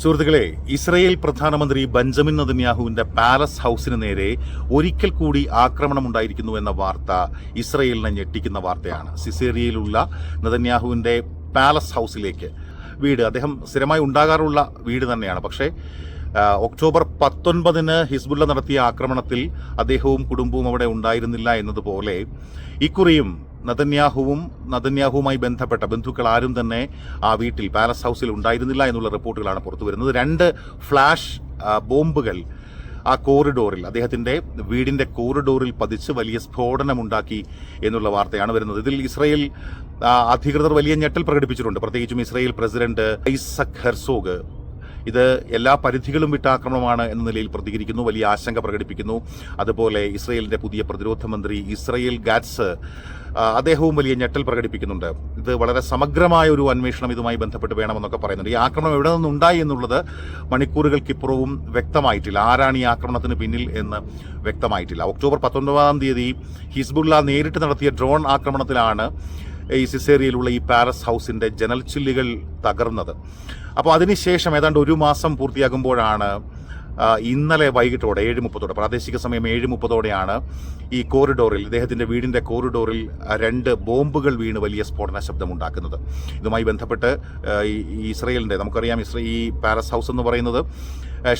സുഹൃത്തുക്കളെ ഇസ്രയേൽ പ്രധാനമന്ത്രി Benjamin നദന്യാഹുവിന്റെ palace ഹൗസിന് നേരെ ഒരിക്കൽ കൂടി ആക്രമണം ഉണ്ടായിരിക്കുന്നു എന്ന വാർത്ത ഇസ്രയേലിനെ ഞെട്ടിക്കുന്ന വാർത്തയാണ്. സിസേറിയയിലുള്ള നദന്യാഹുവിന്റെ പാലസ് ഹൗസിലേക്ക് വീട്. അദ്ദേഹം സ്ഥിരമായി ഉണ്ടാകാറുള്ള വീട് തന്നെയാണ്. പക്ഷേ ഒക്ടോബർ പത്തൊൻപതിന് ഹിസ്ബുല്ല നടത്തിയ ആക്രമണത്തിൽ അദ്ദേഹവും കുടുംബവും അവിടെ ഉണ്ടായിരുന്നില്ല എന്നതുപോലെ ഇക്കുറിയും നദന്യാഹുവും നദന്യാഹുവുമായി ബന്ധപ്പെട്ട ബന്ധുക്കൾ ആരും തന്നെ ആ വീട്ടിൽ പാലസ് ഹൗസിൽ ഉണ്ടായിരുന്നില്ല എന്നുള്ള റിപ്പോർട്ടുകളാണ് പുറത്തു വരുന്നത്. രണ്ട് ഫ്ലാഷ് ബോംബുകൾ ആ കോറിഡോറിൽ അദ്ദേഹത്തിന്റെ വീടിന്റെ കോറിഡോറിൽ പതിച്ച് വലിയ സ്ഫോടനമുണ്ടാക്കി എന്നുള്ള വാർത്തയാണ് വരുന്നത്. ഇതിൽ ഇസ്രയേൽ അധികൃതർ വലിയ ഞെട്ടൽ പ്രകടിപ്പിച്ചിട്ടുണ്ട്. പ്രത്യേകിച്ചും ഇസ്രയേൽ പ്രസിഡന്റ് ഐസക് ഹെർസോഗ് ഇത് എല്ലാ പരിധികളും വിട്ട ആക്രമണമാണ് എന്ന നിലയിൽ പ്രതികരിക്കുന്നു വലിയ ആശങ്ക പ്രകടിപ്പിക്കുന്നു. അതുപോലെ ഇസ്രയേലിന്റെ പുതിയ പ്രതിരോധ മന്ത്രി ഇസ്രയേൽ ഗാറ്റ്സ് അദ്ദേഹവും വലിയ ഞെട്ടൽ പ്രകടിപ്പിക്കുന്നുണ്ട്. ഇത് വളരെ സമഗ്രമായ ഒരു അന്വേഷണം ഇതുമായി ബന്ധപ്പെട്ട് വേണമെന്നൊക്കെ പറയുന്നുണ്ട്. ഈ ആക്രമണം എവിടെ നിന്നുണ്ടായി എന്നുള്ളത് മണിക്കൂറുകൾക്കിപ്പുറവും വ്യക്തമായിട്ടില്ല. ആരാണ് ഈ ആക്രമണത്തിന് പിന്നിൽ എന്ന് വ്യക്തമായിട്ടില്ല. ഒക്ടോബർ പത്തൊൻപതാം തീയതി ഹിസ്ബുള്ള നേരിട്ട് നടത്തിയ ഡ്രോൺ ആക്രമണത്തിലാണ് ഈ സിസേറിയയിലുള്ള ഈ പാലസ് ഹൗസിന്റെ ജനൽ ചില്ലുകൾ തകർന്നത്. അപ്പോൾ അതിനുശേഷം ഏതാണ്ട് ഒരു മാസം പൂർത്തിയാകുമ്പോഴാണ് ഇന്നലെ വൈകിട്ടോടെ ഏഴ് മുപ്പതോടെ പ്രാദേശിക സമയം ഏഴ് മുപ്പതോടെയാണ് ഈ കോറിഡോറിൽ ഇദ്ദേഹത്തിന്റെ വീടിന്റെ കോറിഡോറിൽ രണ്ട് ബോംബുകൾ വീണ് വലിയ സ്ഫോടന ശബ്ദമുണ്ടാക്കുന്നത് ഇതുമായി ബന്ധപ്പെട്ട് ഈ ഇസ്രയേലിന്റെ നമുക്കറിയാം ഇസ്ര ഈ പാലസ് ഹൗസ് എന്ന് പറയുന്നത്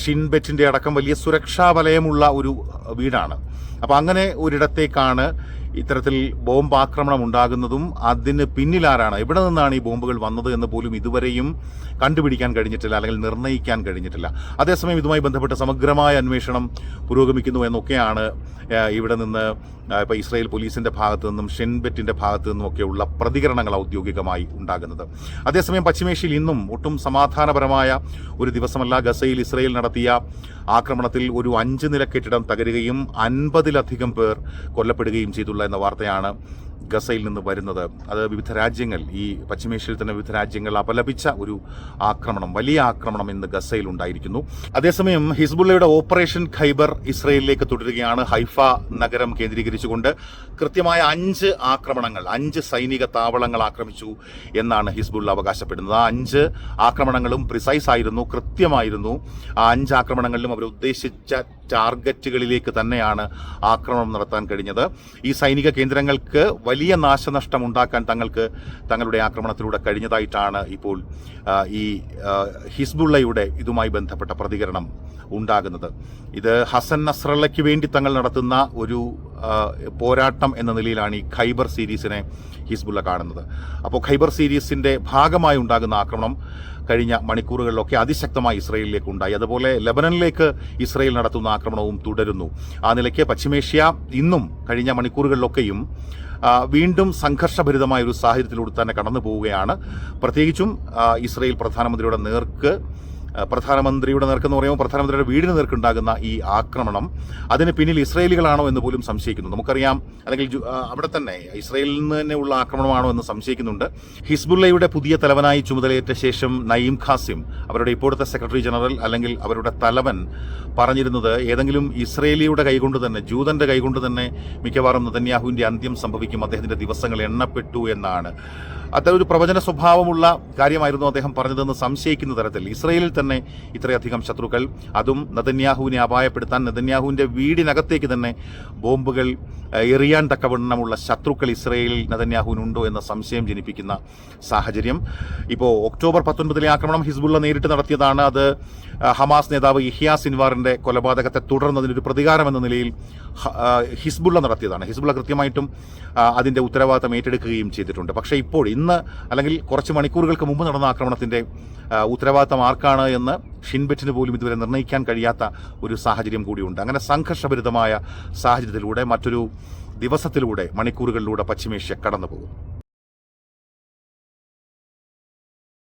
ഷിൻബെറ്റിന്റെ അടക്കം വലിയ സുരക്ഷാ വലയമുള്ള ഒരു വീടാണ്. അപ്പോൾ അങ്ങനെ ഒരിടത്തേക്കാണ് ഇത്തരത്തിൽ ബോംബ് ആക്രമണം ഉണ്ടാകുന്നതും അതിന് പിന്നിലാരാണ് എവിടെ നിന്നാണ് ഈ ബോംബുകൾ വന്നത് എന്ന് പോലും ഇതുവരെയും കണ്ടുപിടിക്കാൻ കഴിഞ്ഞിട്ടില്ല അല്ലെങ്കിൽ നിർണയിക്കാൻ കഴിഞ്ഞിട്ടില്ല. അതേസമയം ഇതുമായി ബന്ധപ്പെട്ട് സമഗ്രമായ അന്വേഷണം പുരോഗമിക്കുന്നു എന്നൊക്കെയാണ് ഇവിടെ നിന്ന് ഇപ്പോൾ ഇസ്രായേൽ പോലീസിന്റെ ഭാഗത്തു നിന്നും ഷെൻബെറ്റിന്റെ ഭാഗത്തു നിന്നുമൊക്കെയുള്ള പ്രതികരണങ്ങൾ ഔദ്യോഗികമായി ഉണ്ടാകുന്നത്. അതേസമയം പശ്ചിമേഷ്യയിൽ ഇന്നും ഒട്ടും സമാധാനപരമായ ഒരു ദിവസമല്ല ഗസയിൽ ഇസ്രായേൽ നടത്തിയ ആക്രമണത്തിൽ ഒരു അഞ്ച് നില കെട്ടിടം തകരുകയും അൻപതിലധികം പേർ കൊല്ലപ്പെടുകയും ചെയ്തുള്ള എന്ന വാർത്തയാണ് ഗസയിൽ നിന്ന് വരുന്നത്. അത് വിവിധ രാജ്യങ്ങൾ ഈ പശ്ചിമേഷ്യയിൽ തന്നെ വിവിധ രാജ്യങ്ങൾ അപലപിച്ച ഒരു ആക്രമണം വലിയ ആക്രമണം ഇന്ന് ഗസയിൽ ഉണ്ടായിരിക്കുന്നു. അതേസമയം ഹിസ്ബുള്ളയുടെ ഓപ്പറേഷൻ ഖൈബർ ഇസ്രയേലിലേക്ക് തുടരുകയാണ്. ഹൈഫ നഗരം കേന്ദ്രീകരിച്ചുകൊണ്ട് കൃത്യമായ അഞ്ച് ആക്രമണങ്ങൾ അഞ്ച് സൈനിക താവളങ്ങൾ ആക്രമിച്ചു എന്നാണ് ഹിസ്ബുള്ള അവകാശപ്പെടുന്നത്. ആ അഞ്ച് ആക്രമണങ്ങളും പ്രിസൈസ് ആയിരുന്നു കൃത്യമായിരുന്നു. ആ അഞ്ച് ആക്രമണങ്ങളിലും അവർ ഉദ്ദേശിച്ച ടാർഗറ്റുകളിലേക്ക് തന്നെയാണ് ആക്രമണം നടത്താൻ കഴിഞ്ഞത്. ഈ സൈനിക കേന്ദ്രങ്ങൾക്ക് വലിയ നാശനഷ്ടം ഉണ്ടാക്കാൻ തങ്ങൾക്ക് തങ്ങളുടെ ആക്രമണത്തിലൂടെ കഴിഞ്ഞതായിട്ടാണ് ഇപ്പോൾ ഈ ഹിസ്ബുള്ളയുടെ ഇതുമായി ബന്ധപ്പെട്ട പ്രതികരണം ഉണ്ടാകുന്നത്. ഇത് ഹസൻ നസ്രള്ളയ്ക്ക് വേണ്ടി തങ്ങൾ നടത്തുന്ന ഒരു പോരാട്ടം എന്ന നിലയിലാണ് ഈ ഖൈബർ സീരീസിനെ ഹിസ്ബുള്ള കാണുന്നത്. അപ്പോൾ ഖൈബർ സീരീസിന്റെ ഭാഗമായി ഉണ്ടാകുന്ന ആക്രമണം കഴിഞ്ഞ മണിക്കൂറുകളിലൊക്കെ അതിശക്തമായി ഇസ്രയേലിലേക്ക് ഉണ്ടായി അതുപോലെ ലെബനനിലേക്ക് ഇസ്രയേൽ നടത്തുന്ന ആക്രമണവും തുടരുന്നു. ആ നിലയ്ക്ക് പശ്ചിമേഷ്യ ഇന്നും കഴിഞ്ഞ മണിക്കൂറുകളിലൊക്കെയും വീണ്ടും സംഘർഷഭരിതമായ ഒരു സാഹചര്യത്തിലൂടെ തന്നെ കടന്നു പോവുകയാണ് പ്രത്യേകിച്ചും ഇസ്രയേൽ പ്രധാനമന്ത്രിയുടെ നേർക്ക് പ്രധാനമന്ത്രിയുടെ നേർക്കെന്ന് പറയുമ്പോൾ പ്രധാനമന്ത്രിയുടെ വീടിന് നേർക്കുണ്ടാകുന്ന ഈ ആക്രമണം. അതിന് പിന്നിൽ ഇസ്രയേലികളാണോ എന്ന് പോലും സംശയിക്കുന്നു. നമുക്കറിയാം അല്ലെങ്കിൽ അവിടെ തന്നെ ഇസ്രയേലിൽ നിന്ന് തന്നെ ഉള്ള ആക്രമണമാണോ എന്ന് സംശയിക്കുന്നുണ്ട്. ഹിസ്ബുള്ളയുടെ പുതിയ തലവനായി ചുമതലയേറ്റ ശേഷം നയീം ഖാസിം അവരുടെ ഇപ്പോഴത്തെ സെക്രട്ടറി ജനറൽ അല്ലെങ്കിൽ അവരുടെ തലവൻ പറഞ്ഞിരുന്നത് ഏതെങ്കിലും ഇസ്രയേലിയുടെ കൈകൊണ്ട് തന്നെ ജൂതന്റെ കൈകൊണ്ട് തന്നെ മിക്കവാറും നതന്യാഹുവിന്റെ അന്ത്യം സംഭവിക്കും അദ്ദേഹത്തിന്റെ ദിവസങ്ങൾ എണ്ണപ്പെട്ടു എന്നാണ്. അത്തരം ഒരു പ്രവചന സ്വഭാവമുള്ള കാര്യമായിരുന്നു അദ്ദേഹം പറഞ്ഞതെന്ന് സംശയിക്കുന്ന തരത്തിൽ. ഇസ്രയേലിൽ തന്നെ ഇത്രയധികം ശത്രുക്കൾ. അതും നദന്യാഹുവിനെ അപായപ്പെടുത്താൻ നദന്യാഹുവിന്റെ വീടിനകത്തേക്ക് തന്നെ ബോംബുകൾ എറിയാൻ തക്കവണ്ണമുള്ള ശത്രുക്കൾ ഇസ്രയേലിൽ നദന്യാഹുവിനുണ്ടോ എന്ന സംശയം ജനിപ്പിക്കുന്ന സാഹചര്യം. ഇപ്പോൾ ഒക്ടോബർ പത്തൊൻപതിലെ ആക്രമണം ഹിസ്ബുള്ള നേരിട്ട് നടത്തിയതാണ്. അത് ഹമാസ് നേതാവ് ഇഹിയ സിൻവാറിന്റെ കൊലപാതകത്തെ തുടർന്നതിനൊരു പ്രതികാരമെന്ന നിലയിൽ ഹിസ്ബുള്ള നടത്തിയതാണ്. ഹിസ്ബുള്ള കൃത്യമായിട്ടും അതിന്റെ ഉത്തരവാദിത്തം ഏറ്റെടുക്കുകയും ചെയ്തിട്ടുണ്ട്. പക്ഷേ ഇപ്പോൾ ഇന്ന് അല്ലെങ്കിൽ കുറച്ച് മണിക്കൂറുകൾക്ക് മുമ്പ് നടന്ന ആക്രമണത്തിന്റെ ഉത്തരവാദിത്തം ആർക്കാണ് എന്ന് ഷിൻബെറ്റിന് പോലും ഇതുവരെ നിർണയിക്കാൻ കഴിയാത്ത ഒരു സാഹചര്യം കൂടിയുണ്ട്. അങ്ങനെ സംഘർഷഭരിതമായ സാഹചര്യത്തിലൂടെ മറ്റൊരു ദിവസത്തിലൂടെ മണിക്കൂറുകളിലൂടെ പശ്ചിമേഷ്യ കടന്നു പോകും